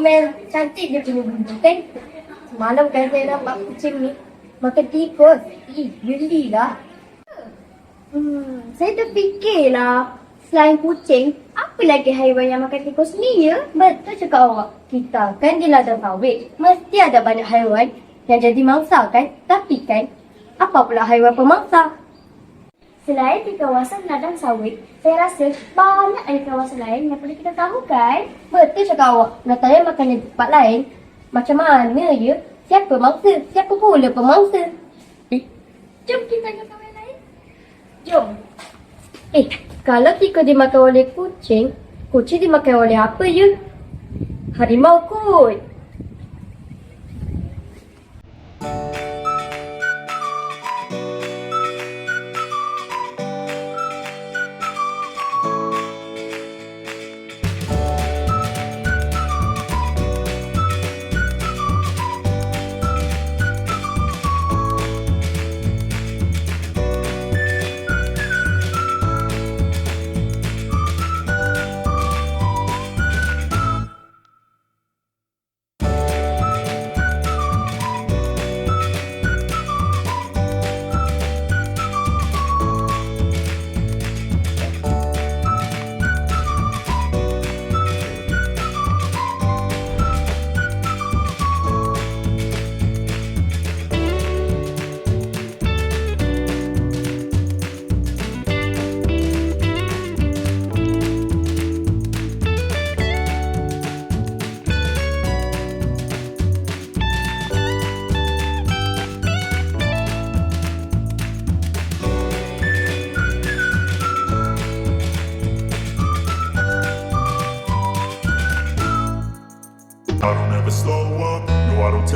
Comel, cantik dia punya bulu kan? Semalam kan saya nampak kucing ni makan tikus. Ih, gelilah. Hmm, saya terfikirlah selain kucing, apa lagi haiwan yang makan tikus ni ya? Betul cakap awak. Kita kan di ladang sawit. Mesti ada banyak haiwan yang jadi mangsa kan? Tapi kan, apa pula haiwan pemangsa? Selain di kawasan ladang sawit, saya rasa banyak ada kawasan lain yang perlu kita tahu kan? Betul cakap awak. Nak tanya makanan di tempat lain, macam mana ya? Siapa mangsa? Siapa pula pemangsa? Eh, jom kita tanya kawan lain. Jom. Eh, kalau tikus dimakan oleh kucing, kucing dimakan oleh apa ya? Harimau kot.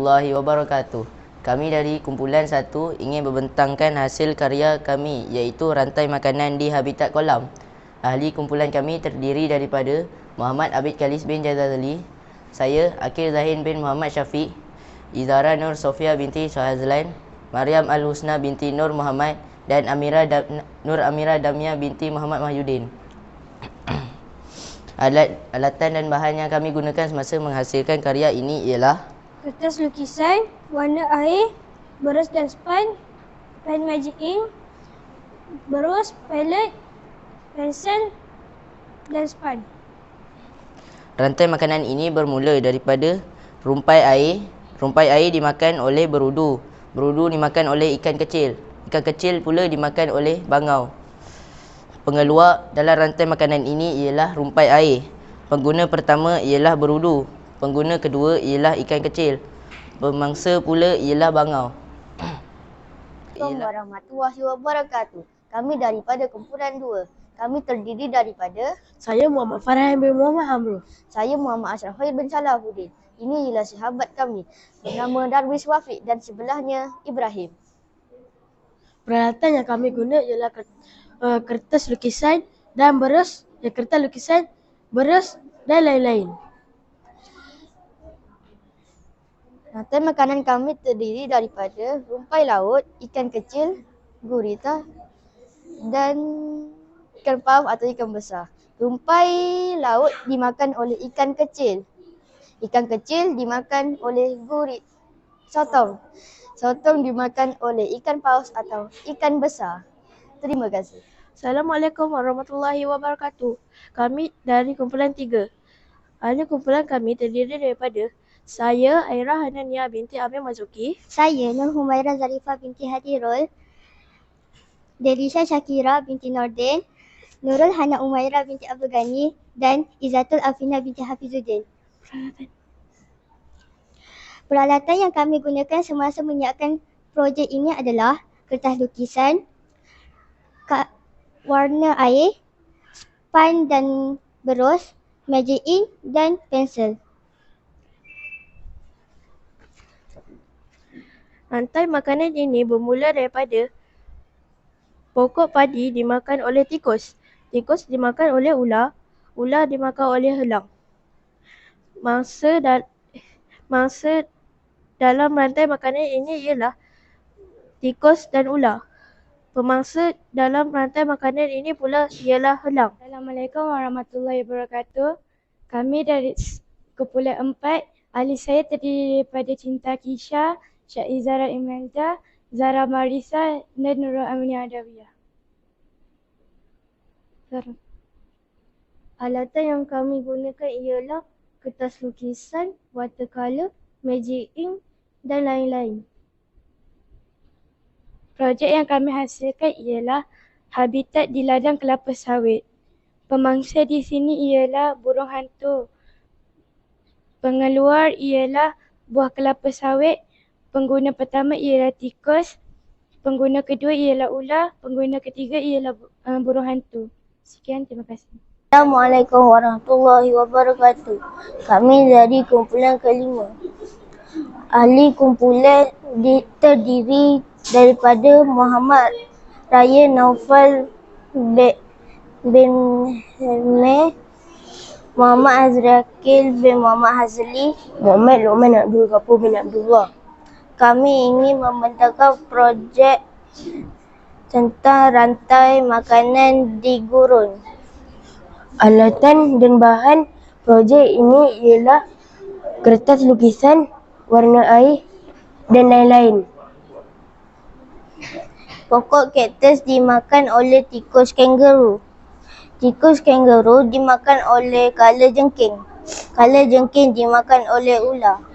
warahmatullahi wabarakatuh. Kami dari kumpulan satu ingin membentangkan hasil karya kami iaitu rantai makanan di habitat kolam. Ahli kumpulan kami terdiri daripada Muhammad Abid Khalis bin Jazali, saya Akil Zahin bin Muhammad Syafiq, Izara Nur Sofia binti Syahazlan, Maryam Al Husna binti Nur Muhammad dan Amira da- Nur Amira Damia binti Muhammad Mahyudin. Alat, alatan dan bahan yang kami gunakan semasa menghasilkan karya ini ialah kertas lukisan, warna air, berus dan span, pen magic ink, berus, palette, pensel dan span. Rantai makanan ini bermula daripada rumpai air. Rumpai air dimakan oleh berudu. Berudu dimakan oleh ikan kecil. Ikan kecil pula dimakan oleh bangau. Pengeluar dalam rantai makanan ini ialah rumpai air. Pengguna pertama ialah berudu. Pengguna kedua ialah ikan kecil. Pemangsa pula ialah bangau. Assalamualaikum warahmatullahi wabarakatuh. Kami daripada kumpulan dua. Kami terdiri daripada Saya Muhammad Farhan bin Muhammad Amrul. saya Muhammad Ashraf Khair bin Salahuddin. Ini ialah sahabat kami bernama Darwish Wafiq dan sebelahnya Ibrahim. Peralatan yang kami guna ialah uh, kertas lukisan dan berus, ya, kertas lukisan, berus dan lain-lain. Rantai makanan kami terdiri daripada rumpai laut, ikan kecil, gurita dan ikan paus atau ikan besar. Rumpai laut dimakan oleh ikan kecil. Ikan kecil dimakan oleh gurit. Sotong. Sotong dimakan oleh ikan paus atau ikan besar. Terima kasih. Assalamualaikum warahmatullahi wabarakatuh. Kami dari kumpulan tiga. Ahli kumpulan kami terdiri daripada saya, Aira Hanania binti Amir Mazuki, Saya Nur Humaira Zarifah binti Hadirul, Delisha Shakira binti Nordin, Nurul Hana Umaira binti Abdul Ghani. Dan Izatul Afina binti Hafizuddin. Peralatan. Yang kami gunakan semasa menyiapkan projek ini adalah kertas lukisan, warna air, span dan berus, magic ink dan pensel. Rantai makanan ini bermula daripada pokok padi dimakan oleh tikus. Tikus dimakan oleh ular, ular dimakan oleh helang. Mangsa dan mangsa dalam rantai makanan ini ialah tikus dan ular. Pemangsa dalam rantai makanan ini pula ialah helang. Assalamualaikum warahmatullahi wabarakatuh. Kami dari kumpulan empat. Ahli saya terdiri daripada Cinta Kisha, Syed Zara Imelda, Zara Marisa dan Nurul Aminah Adawiyah. Alatan yang kami gunakan ialah kertas lukisan, watercolour, magic ink dan lain-lain. Projek yang kami hasilkan ialah habitat di ladang kelapa sawit. Pemangsa di sini ialah burung hantu. Pengeluar ialah buah kelapa sawit. Pengguna pertama ialah tikus. Pengguna kedua ialah ular. Pengguna ketiga ialah uh, burung hantu. Sekian, terima kasih. Assalamualaikum warahmatullahi wabarakatuh. Kami dari kumpulan kelima. Ahli kumpulan di, terdiri daripada Muhammad Raya Naufal bin, Helmeh, Muhammad Azrakil bin Muhammad Hazli, Muhammad Luqman Abdul Ghafur bin Abdullah. Kami ingin membentangkan projek tentang rantai makanan di gurun. Alatan dan bahan projek ini ialah kertas lukisan, warna air dan lain-lain. Pokok kaktus dimakan oleh tikus kangaroo. Tikus kangaroo dimakan oleh kala jengking. Kala jengking dimakan oleh ular.